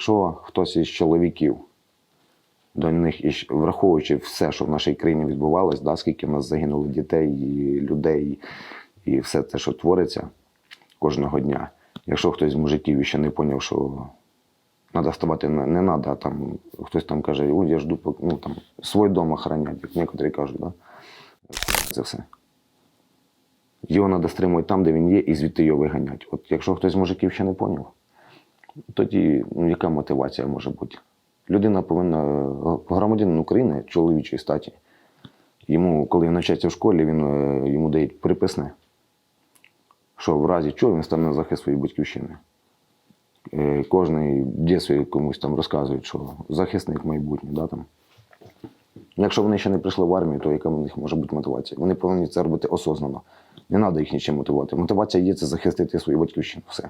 Якщо хтось із чоловіків до них, враховуючи все, що в нашій країні відбувалось, да, скільки в нас загинуло дітей, і людей, і все те, що твориться кожного дня. Якщо хтось з мужиків ще не зрозумів, що треба вставати не, треба, там хтось там каже, «Ой, я жду, ну, там, свій дом охороняти, як некоторі кажуть, да? це все. Його треба стримувати там, де він є, і звідти його виганяти. От якщо хтось з мужиків ще не зрозумів, тоді ну, яка мотивація може бути? Людина повинна, е, громадянин України, чоловічої статі, йому, коли він навчається в школі, він, е, йому дають приписне, що в разі чого він стане на захист своєї батьківщини. Е, Кожний в комусь там розказують, що захисник майбутнє. Да, там. Якщо вони ще не прийшли в армію, то яка в них може бути мотивація? Вони повинні це робити осознано. Не треба їх нічим мотивувати. Мотивація є це захистити свою батьківщину. Все.